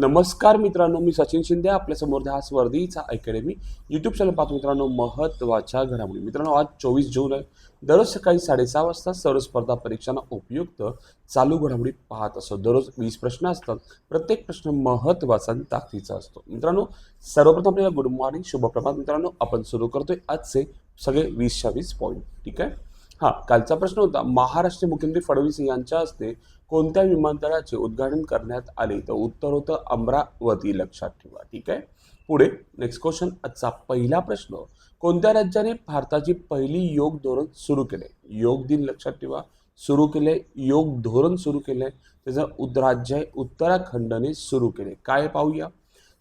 नमस्कार मित्रांनो मी सचिन शिंदे आपल्यासमोर हा स्वर्धीचा अकॅडमी यूट्यूब चॅनल पाहतो मित्रांनो महत्त्वाच्या घडामोडी. मित्रांनो आज चोवीस जून आहे. दररोज सकाळी साडेसहा वाजता सर्व स्पर्धा परीक्षांना उपयुक्त चालू घडामोडी पाहत असतो. दररोज वीस प्रश्न असतात. प्रत्येक प्रश्न महत्त्वाचा आणि ताकदीचा असतो. मित्रांनो सर्वप्रथम आपल्याला गुड मॉर्निंग शुभप्रभात. मित्रांनो आपण सुरू करतोय आजचे सगळे वीसच्या वीस पॉईंट ठीक आहे? हा कालचा प्रश्न होता महाराष्ट्र मुख्यमंत्री फडणवीस यांच्या हस्ते कोणत्या विमानतळाचे उद्घाटन करण्यात आले? तर उत्तर होतं अमरावती लक्षात ठेवा ठीक आहे? पुढे नेक्स्ट क्वेश्चन आजचा पहिला प्रश्न कोणत्या राज्याने भारताची पहिली योग धोरण सुरू केले? योग दिन लक्षात ठेवा सुरू केले योग धोरण सुरू केले त्याचं उद राज्य आहे उत्तराखंडने सुरू केले. काय पाहूया?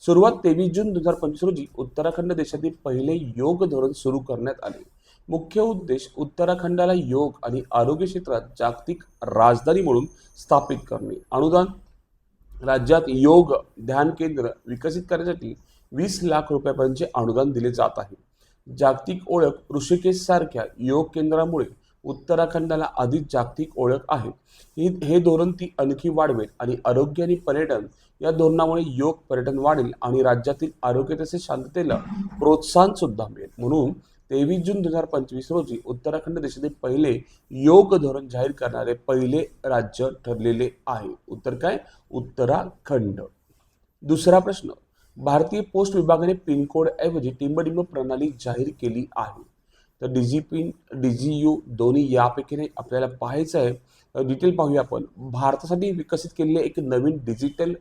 सुरुवात तेवीस जून दोन हजार पंचवीस रोजी उत्तराखंड देशातील पहिले योग धोरण सुरू करण्यात आले. मुख्य उद्देश उत्तराखंडाला योग आणि आरोग्य क्षेत्रात जागतिक राजधानी म्हणून स्थापित करणे. अनुदान राज्यात योग ध्यान केंद्र विकसित करण्यासाठी वीस लाख रुपयापर्यंतचे अनुदान दिले जात आहे. जागतिक ओळख ऋषिकेश सारख्या योग केंद्रामुळे उत्तराखंडाला अधिक जागतिक ओळख आहे. ही हे धोरण ती आणखी वाढवेल आणि आरोग्य आणि पर्यटन या धोरणामुळे योग पर्यटन वाढेल आणि राज्यातील आरोग्य तसेच शांततेला प्रोत्साहन सुद्धा मिळेल. म्हणून तेवीस जून दोन हजार पंचवीस रोजी उत्तराखंड देशातील पहिले योग धोरण जाहीर करणारे पहिले राज्य ठरलेले आहे. उत्तर काय? उत्तराखंड. दुसरा प्रश्न. भारतीय पोस्ट विभागाने पिनकोड ऐवजी टिंबडिंब प्रणाली जाहीर केली आहे. तर डीजी पिन डीजी यू दोन्ही यापैकी नाही आपल्याला पाहायचं आहे. डिटेल पाहूया आपण. भारतासाठी विकसित केलेले एक नवीन डिजिटल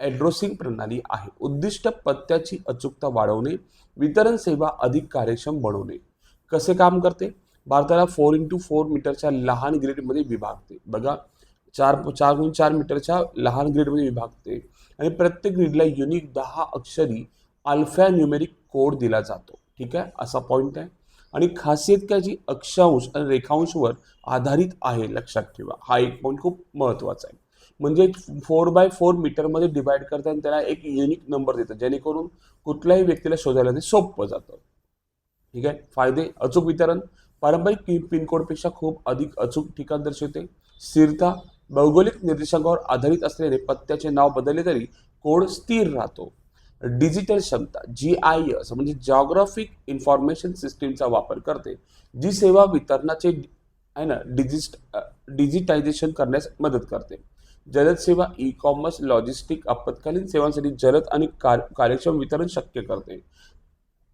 ॲड्रोसिंग प्रणाली आहे. उद्दिष्ट पत्त्याची अचूकता वाढवणे वितरण सेवा अधिक कार्यक्षम बनवणे. कसे काम करते? भारताला फोर इंटू फोर मीटरच्या लहान ग्रीडमध्ये विभागते. बघा चार चार गुण चार मीटरच्या लहान ग्रीडमध्ये विभागते. आणि प्रत्येक ग्रीडला युनिक दहा अक्षरी अल्फा न्यूमेरिक कोड दिला जातो. ठीक आहे? असा पॉईंट आहे. आणि खासियत काय जी? अक्षांश आणि रेखांशवर आधारित आहे. लक्षात ठेवा. हा एक पॉईंट खूप महत्त्वाचा आहे. म्हणजे फोर बाय फोर मीटरमध्ये डिवाईड करतात आणि त्याला एक युनिक नंबर देतं जेणेकरून कुठल्याही व्यक्तीला शोधायला ते सोपं जातं. ठीक आहे? फायदे अचूक वितरण. पारंपरिक पिन पिनकोडपेक्षा खूप अधिक अचूक ठिकाण दर्शवते. स्थिरता भौगोलिक निर्देशांकावर आधारित असलेले पत्त्याचे नाव बदलले तरी कोड स्थिर राहतो. डिजिटल क्षमता जी आय एस म्हणजे जॉग्राफिक इन्फॉर्मेशन सिस्टीमचा वापर करते जी सेवा वितरणाचे आहे ना डिजिट डिजिटायझेशन करण्यास मदत करते. जलद सेवा ई कॉमर्स लॉजिस्टिक आपत्कालीन सेवांसाठी जलद आणि कार कार्यक्षम वितरण शक्य करते.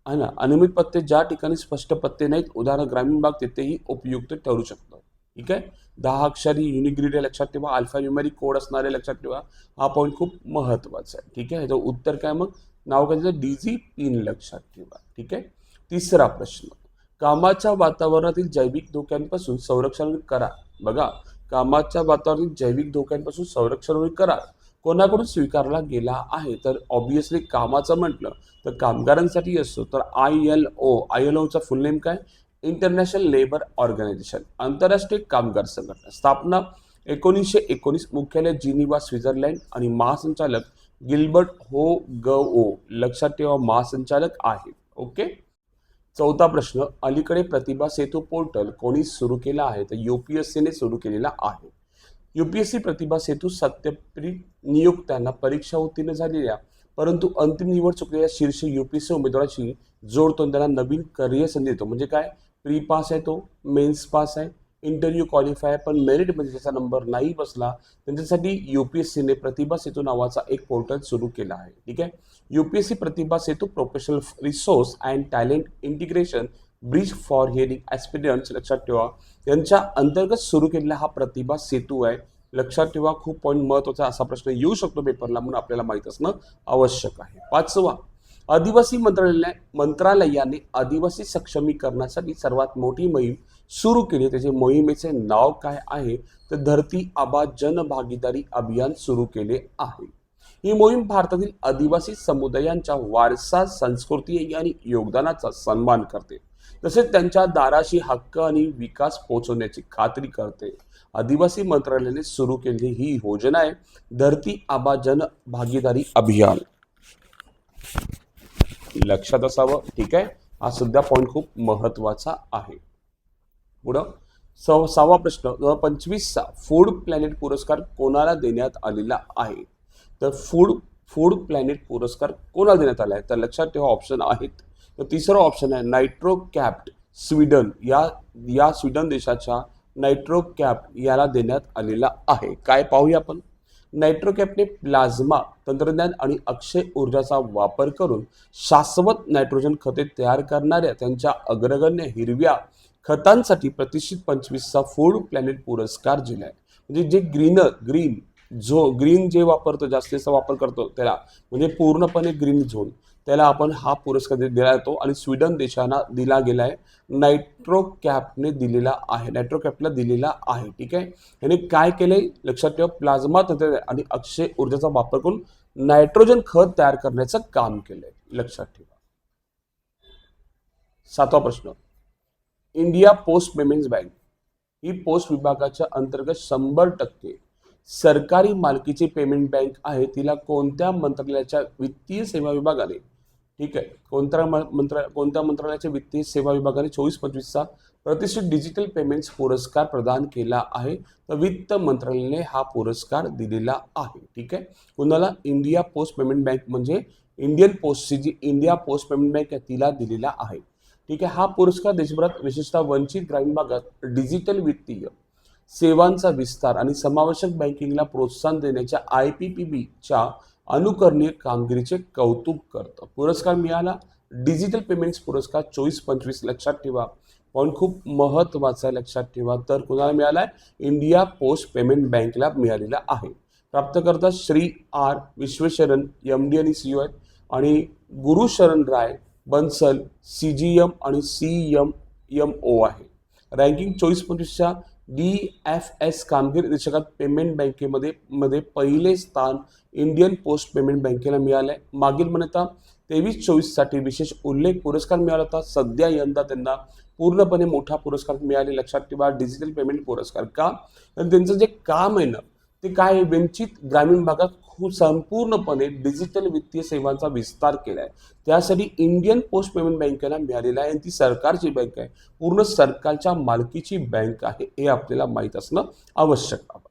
आहे ना? अनियमित पत्ते ज्या ठिकाणी स्पष्ट पत्ते नाहीत उदाहरण ग्रामीण भाग तिथेही उपयुक्त ठरू शकतं. ठीक आहे? दहा अक्षरी युनिग्रिड लक्षात ठेवा. अल्फा कोड असणारे लक्षात ठेवा. हा पॉईंट खूप महत्त्वाचा आहे. ठीक आहे? ह्याचं उत्तर काय मग? नाव काय त्याचं? डीजी पिन लक्षात ठेवा. ठीक आहे? तिसरा प्रश्न. कामाच्या वातावरणातील जैविक धोक्यांपासून संरक्षण करा. बघा कामाच्या वातावरणात जैविक धोक्यांपासून संरक्षण करा. कोणाकडून स्वीकारला गेला आहे? तर ऑब्विसली कामाचं म्हटलं तर कामगारांसाठी असतो तर I L O I L Ocha full name काय? इंटरनॅशनल लेबर ऑर्गनायझेशन आंतरराष्ट्रीय कामगार संघटना स्थापना एकोणीसशे एकोणीस मुख्यालय जिनिवा स्वित्झर्लंड आणि महासंचालक गिल्बर्ट हो ग ओ लक्षात ठेवा महासंचालक आहे ओके चौथा प्रश्न अलीकडे प्रतिभा सेतू पोर्टल कोणी सुरू केला आहे? तर यू पी एस सीने सुरू केलेला आहे. U P S C Pratibha Setu सत्यप्री नियुक्त्यांना परीक्षा उत्तीर्ण झालेल्या परंतु अंतिम निवड चुकलेल्या शीर्ष यू पी एस सी उमेदवाराशी जोडतो त्यांना नवीन करिअर संधी देतो. म्हणजे काय? प्री पास आहे तो मेन्स पास आहे. इंटरव्ह्यू क्वालिफाय पण मेरिटमध्ये त्याचा नंबर नाही बसला त्यांच्यासाठी युपीएससीने प्रतिभा सेतू नावाचा एक पोर्टल सुरू केला आहे. ठीक आहे? UPSC Pratibha Setu professional resource and talent integration bridge for hearing aspirants लक्षात ठेवा. यांच्या अंतर्गत सुरू केलेला हा प्रतिभा सेतू आहे. लक्षात ठेवा खूप पॉईंट महत्त्वाचा असा प्रश्न येऊ शकतो पेपरला म्हणून आपल्याला माहीत असणं आवश्यक आहे. पाचवा आदिवासी मंत्रालय मंत्रालयाने आदिवासी सक्षमीकरणासाठी सर्वात मोठी मोहीम सुरू केली. त्याचे मोहिमेचे नाव काय आहे? तर धरती आबा जनभागीदारी अभियान सुरू केले आहे. ही मोहीम भारतातील आदिवासी समुदायांच्या वारसा संस्कृती आणि योगदानाचा सन्मान करते. तसेच त्यांच्या दाराशी हक्क आणि विकास पोहोचवण्याची खात्री करते. आदिवासी मंत्रालयाने सुरू केलेली ही योजना आहे धरती आबा जन भागीदारी अभियान. लक्षात असावं ठीक आहे? हा सध्या पॉईंट खूप महत्त्वाचा आहे. पुढं. सव सहावा प्रश्न पंचवीसचा फूड प्लॅनेट पुरस्कार कोणाला देण्यात आलेला आहे? तर फूड फूड प्लॅनेट पुरस्कार कोणाला देण्यात आला आहे? तर लक्षात ठेवा ऑप्शन आहेत. तर तिसरं ऑप्शन आहे नायट्रो कॅप्ट स्वीडन या या स्वीडन देशाच्या नायट्रो कॅप याला देण्यात आलेला आहे. काय पाहूया आपण? नायट्रोकॅपने प्लाझ्मा तंत्रज्ञान आणि अक्षय ऊर्जाचा वापर करून शाश्वत नायट्रोजन खते तयार करणाऱ्या त्यांच्या अग्रगण्य हिरव्या खतांसाठी प्रतिष्ठित पंचवीसचा फूड प्लॅनेट पुरस्कार जिला आहे म्हणजे जे ग्रीनर ग्रीन झो ग्रीन जे वापरतो जास्तीचा वापर करतो त्याला म्हणजे पूर्णपणे ग्रीन झोन त्याला आपण हा पुरस्कार दिला जातो आणि स्वीडन देशांना दिला गेला आहे नायट्रो कॅपने दिलेला आहे नायट्रो कॅपला दिलेला आहे ठीक आहे? याने काय केलं आहे लक्षात ठेवा प्लाझ्मा तंत्रज्ञान आणि अक्षय ऊर्जेचा वापर करून नायट्रोजन खत तयार करण्याचं काम केलंय लक्षात ठेवा. सातवा प्रश्न. इंडिया पोस्ट पेमेंट्स बँक ही पोस्ट विभागाच्या अंतर्गत शंभर टक्के सरकारी मालकीची पेमेंट बँक आहे. तिला कोणत्या मंत्रालयाच्या वित्तीय सेवा विभागाने ठीक आहे कोणत्या मंत्र मंत्रा कोणत्या मंत्रालयाच्या वित्तीय सेवा विभागाने चोवीस पंचवीसचा प्रतिष्ठित डिजिटल पेमेंट्स पुरस्कार प्रदान केला आहे? तर वित्त मंत्रालयाने हा पुरस्कार दिलेला आहे ठीक आहे? कुणाला? इंडिया पोस्ट पेमेंट बँक म्हणजे इंडियन पोस्टची जी इंडिया पोस्ट पेमेंट बँक आहे तिला दिलेला आहे. ठीक आहे? हा पुरस्कार देशभरात विशेषतः वंचित ग्रामीण भागात डिजिटल वित्तीय सेवांचा विस्तार आणि समावेशक बँकिंगला प्रोत्साहन देण्याच्या आय पी पी बीच्या अनुकरणीय कामगिरीचे कौतुक करतं. पुरस्कार मिळाला. डिजिटल पेमेंट्स पुरस्कार चोवीस पंचवीस लक्षात ठेवा. पॉईंट खूप महत्त्वाचा आहे लक्षात ठेवा. तर कुणाला मिळाला आहे इंडिया पोस्ट पेमेंट बँकला मिळालेला आहे. प्राप्तकर्ता Shri R Vishwesharan M D आणि सी आहेत. आणि Gurusharan Rai Bansal C G M आणि सी एम एम ओ आहे. रँकिंग चोवीस पंचवीसच्या डी एफ एस कामगिरी निरीक्षकात पेमेंट बँकेमध्ये मध्ये पहिले स्थान इंडियन पोस्ट पेमेंट बँकेला मिळालं आहे मागील मान्यता तेवीस चोवीससाठी विशेष उल्लेख पुरस्कार मिळाला होता. सध्या यंदा त्यांना पूर्णपणे मोठा पुरस्कार मिळाले लक्षात ठेवा डिजिटल पेमेंट पुरस्कार का? त्यांचं जे काम आहे ना ते काय वंचित ग्रामीण भागात खूप संपूर्णपणे डिजिटल वित्तीय सेवांचा विस्तार केला आहे त्यासाठी इंडियन पोस्ट पेमेंट बँकेला मिळालेला आहे आणि ती सरकारची बँक आहे. पूर्ण सरकारच्या मालकीची बँक आहे हे आपल्याला माहीत असणं आवश्यक आहे.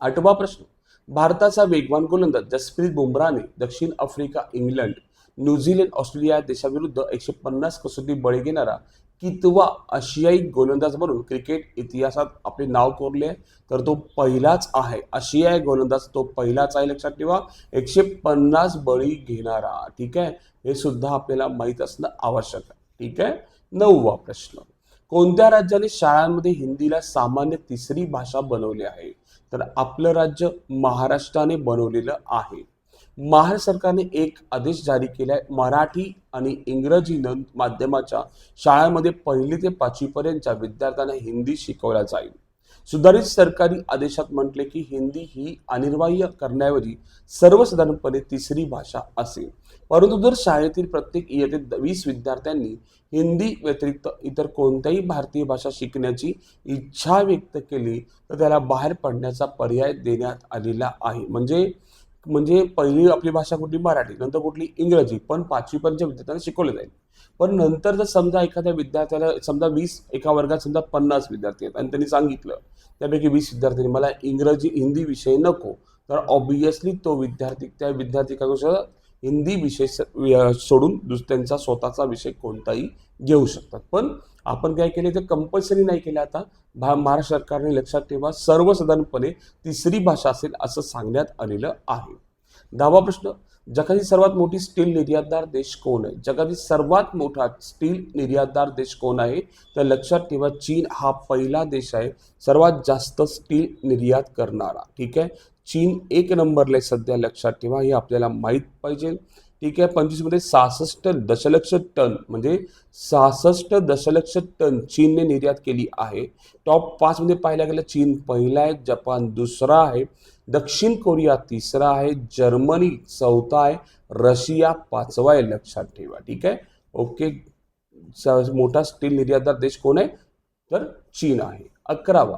आठवा प्रश्न. भारताचा वेगवान गोलंदाज जसप्रीत बुमराहने दक्षिण Africa England New Zealand Australia देशाविरुद्ध एकशे पन्नास कसोटी बळी घेणारा कितवा आशियाई गोलंदाज म्हणून क्रिकेट इतिहासात आपले नाव कोरले आहे. तर तो पहिलाच आहे. आशियाई गोलंदाज तो पहिलाच आहे लक्षात ठेवा. एकशे पन्नास बळी घेणारा. ठीक आहे? हे सुद्धा आपल्याला माहीत असणं आवश्यक आहे. ठीक आहे? नववा प्रश्न. कोणत्या राज्याने शाळांमध्ये हिंदीला सामान्य तिसरी भाषा बनवली आहे? तर आपलं राज्य महाराष्ट्राने बनवलेलं आहे. महाराष्ट्र सरकारने एक आदेश जारी केला आहे मराठी आणि इंग्रजी न माध्यमाच्या शाळांमध्ये पहिली ते पाचवीपर्यंतच्या विद्यार्थ्यांना हिंदी शिकवल्या जाईल. सुधारित सरकारी आदेशात म्हटले की हिंदी ही अनिर्वाह्य करण्याऐवजी सर्वसाधारणपणे तिसरी भाषा असेल. परंतु जर शाळेतील प्रत्येक इयत्तेत वीस विद्यार्थ्यांनी हिंदी व्यतिरिक्त इतर कोणत्याही भारतीय भाषा शिकण्याची इच्छा व्यक्त केली तर त्याला बाहेर पडण्याचा पर्याय देण्यात आलेला आहे. म्हणजे म्हणजे पहिली आपली भाषा कुठली? मराठी नंतर कुठली? इंग्रजी. पण पाचवीपर्यंत विद्यार्थ्यांना शिकवले जाईल. पण नंतर जर समजा एखाद्या विद्यार्थ्याला समजा वीस एका वर्गात समजा पन्नास विद्यार्थी आहेत आणि त्यांनी सांगितलं त्यापैकी वीस विद्यार्थ्यांनी मला इंग्रजी हिंदी विषय नको तर ऑब्विसली तो विद्यार्थी त्या विद्यार्थी काय करू हिंदी विषय स- वि- सोडून दुस त्यांचा स्वतःचा विषय कोणताही घेऊ शकतात. पण आपण काय केले ते कंपल्सरी नाही केलं आता. भा महाराष्ट्र सरकारने लक्षात ठेवा सर्वसाधारणपणे तिसरी भाषा असेल असं सांगण्यात आलेलं आहे. दहावा प्रश्न जगातील सर्वात मोठी स्टील निर्यातदार देश कोण आहे? जगातील सर्वात मोठा स्टील निर्यातदार देश कोण आहे? तर लक्षात ठेवा चीन हा पहिला देश आहे सर्वात जास्त स्टील निर्यात करणारा. ठीक आहे? चीन एक नंबरला आहे सध्या लक्षात ठेवा हे आपल्याला माहीत पाहिजे. ठीक आहे? पंचवीसमध्ये सहासष्ट दशलक्ष टन म्हणजे सहासष्ट दशलक्ष टन चीनने निर्यात केली आहे. टॉप पाचमध्ये पाहायला गेलं चीन पहिला आहे जपान दुसरा आहे. दक्षिण कोरिया तिसरा आहे जर्मनी चौथा आहे रशिया पाचवा आहे लक्षात ठेवा ठीक आहे? ओके मोठा स्टील निर्यातदार देश कोण आहे? तर चीन आहे. अकरावा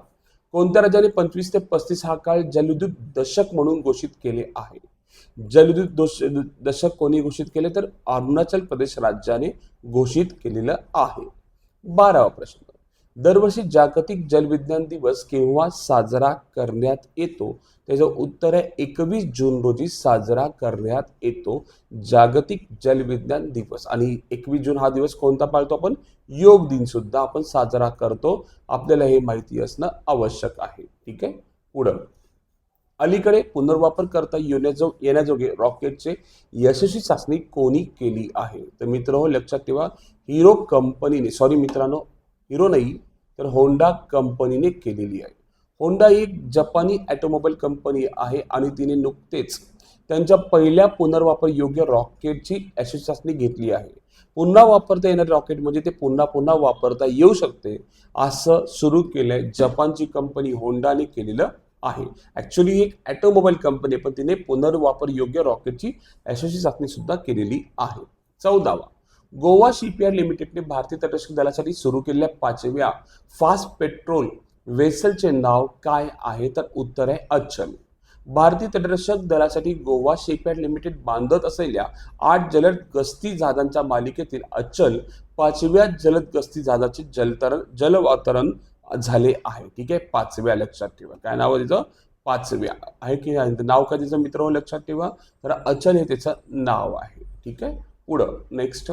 कोणत्या राज्याने पंचवीस ते पस्तीस हा काळ जलविद्युत दशक म्हणून घोषित केले आहे? जलविद्युत दोष दशक कोणी घोषित केले? तर अरुणाचल प्रदेश राज्याने घोषित केलेलं आहे. बारावा प्रश्न दरवर्षी जागतिक जलविज्ञान दिवस केव्हा साजरा करण्यात येतो? त्याचं उत्तर आहे एकवीस जून रोजी साजरा करण्यात येतो जागतिक जलविज्ञान दिवस. आणि एकवीस जून हा दिवस कोणता पाळतो आपण? योग दिन सुद्धा आपण साजरा करतो. आपल्याला हे माहिती असणं आवश्यक आहे. ठीक आहे? पुढं. अलीकडे पुनर्वापर करता येण्याजो येण्याजोगे रॉकेटचे यशस्वी चाचणी कोणी केली आहे? तर मित्र हो लक्षात ठेवा हिरो कंपनीने सॉरी मित्रांनो हिरो नाही तर होंडा कंपनीने केलेली आहे. होंडा ही एक जपानी ॲटोमोबाईल कंपनी आहे आणि तिने नुकतेच त्यांच्या पहिल्या पुनर्वापर योग्य रॉकेटची अशी चाचणी घेतली आहे. पुन्हा वापरता येणारे रॉकेट म्हणजे ते पुन्हा पुन्हा वापरता येऊ शकते असं सुरू केलंय जपानची कंपनी होंडाने केलेलं आहे. ॲक्च्युली एक ॲटोमोबाईल कंपनी पण तिने पुनर्वापर योग्य रॉकेटची यशस्वी चाचणी सुद्धा केलेली आहे. चौदावा गोवा शिपयार्ड लिमिटेडने भारतीय तटरक्षक दलासाठी सुरू केलेल्या पाचव्या फास्ट पेट्रोल वेसलचे नाव काय आहे? तर उत्तर आहे अचल. भारतीय तटरक्षक दलासाठी गोवा शिपयार्ड लिमिटेड बांधत असलेल्या आठ जलद गस्ती जहाजांच्या मालिकेतील अचल पाचव्या जलद गस्ती जहाजाचे जलतरण जलवातरण झाले आहे. ठीक आहे? पाचव्या लक्षात ठेवा. काय नाव तिचं? पाचव्या. आहे की नाव काय तिचं मित्र? लक्षात ठेवा. तर अचल हे त्याचं नाव आहे. ठीक आहे? पुढं. नेक्स्ट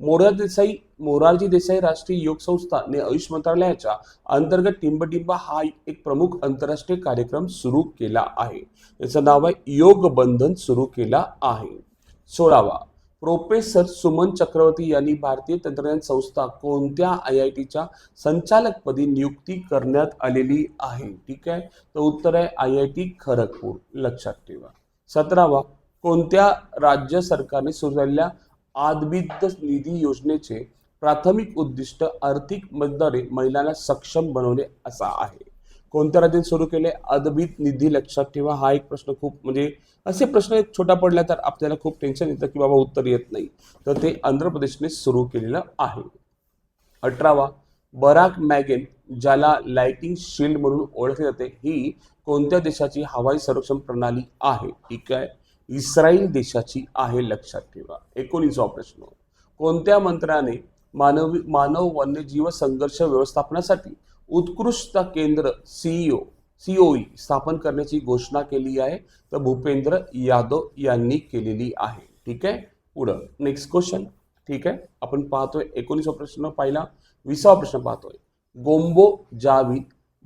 मोरार देसाई मोरारजी देसाई राष्ट्रीय योग संस्था ने आयुष मंत्रालयाच्या अंतर्गत टिंबटिंबा हा एक प्रमुख आंतरराष्ट्रीय कार्यक्रम सुरू केला आहे. याचं नाव आहे योग बंधन सुरू केला आहे. सोळावा प्रोफेसर सुमन चक्रवर्ती यांनी भारतीय तंत्रज्ञान संस्था कोणत्या आय आय टीच्या संचालकपदी नियुक्ती करण्यात आलेली आहे? ठीक आहे तर उत्तर आहे आय आय टी खरगपूर. लक्षात ठेवा. सतरावा कोणत्या राज्य सरकारने सुरू झालेल्या आदबिद्ध निधी योजनेचे प्राथमिक उद्दिष्ट आर्थिक मदतद्वारे महिलांना सक्षम बनवणे असा आहे. कोणत्या राज्यात सुरू केले? अदबित निधी लक्षात ठेवा. हा एक प्रश्न खूप म्हणजे असे प्रश्न एक छोटा पडला तर आपल्याला खूप टेन्शन येतं की बाबा उत्तर येत नाही. तर ते आंध्र प्रदेशने सुरू केलेलं आहे. अठरावा बराक मॅगेन ज्याला लाइटिंग शिल्ड म्हणून ओळखले जाते ही कोणत्या देशाची हवाई संरक्षण प्रणाली आहे? ठीक आहे. इस्रायल देशाची आहे लक्षात ठेवा. एकोणीसवा प्रश्न. कोणत्या मंत्र्याने मानवी मानव वन्यजीव संघर्ष व्यवस्थापनासाठी उत्कृष्ट केंद्र सीईओ सीओई स्थापन करण्याची घोषणा केली आहे? तर भूपेंद्र यादव यांनी केलेली आहे. ठीक आहे? पुढं. नेक्स्ट क्वेश्चन ठीक आहे? आपण पाहतोय एकोणीसवा प्रश्न पाहिला. विसावा प्रश्न पाहतोय. गोंबो जावी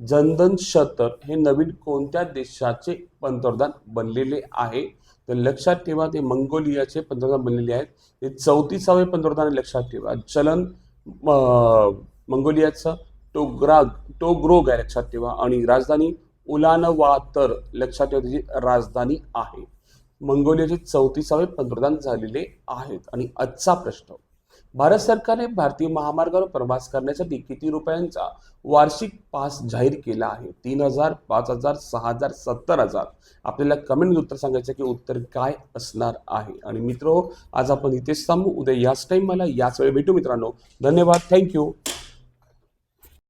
जनधन शतर हे नवीन कोणत्या देशाचे पंतप्रधान बनलेले आहे? तर लक्षात ठेवा ते मंगोलियाचे पंतप्रधान बनलेले आहेत. ते चौतीसावे पंतप्रधान लक्षात ठेवा. चलन मंगोलियाचं टोग्राग टोग्रोग आहे लक्षात ठेवा. आणि राजधानी उलानवातर लक्षात ठेवा त्याची राजधानी आहे. मंगोलियाचे चौतीसावे पंतप्रधान झालेले आहेत. आणि आजचा प्रश्न. भारत सरकारने भारतीय महामार्गावर प्रवास करण्यासाठी किती रुपयांचा वार्षिक पास जाहीर केला आहे? तीन हजार पाच हजार सहा हजार सत्तर हजार. आपल्याला कमेंट उत्तर सांगायचं की उत्तर काय असणार आहे? आणि मित्र आज आपण इथेच थांबू. उद्या याच टाईम मला याच वेळी भेटू मित्रांनो. धन्यवाद. थँक्यू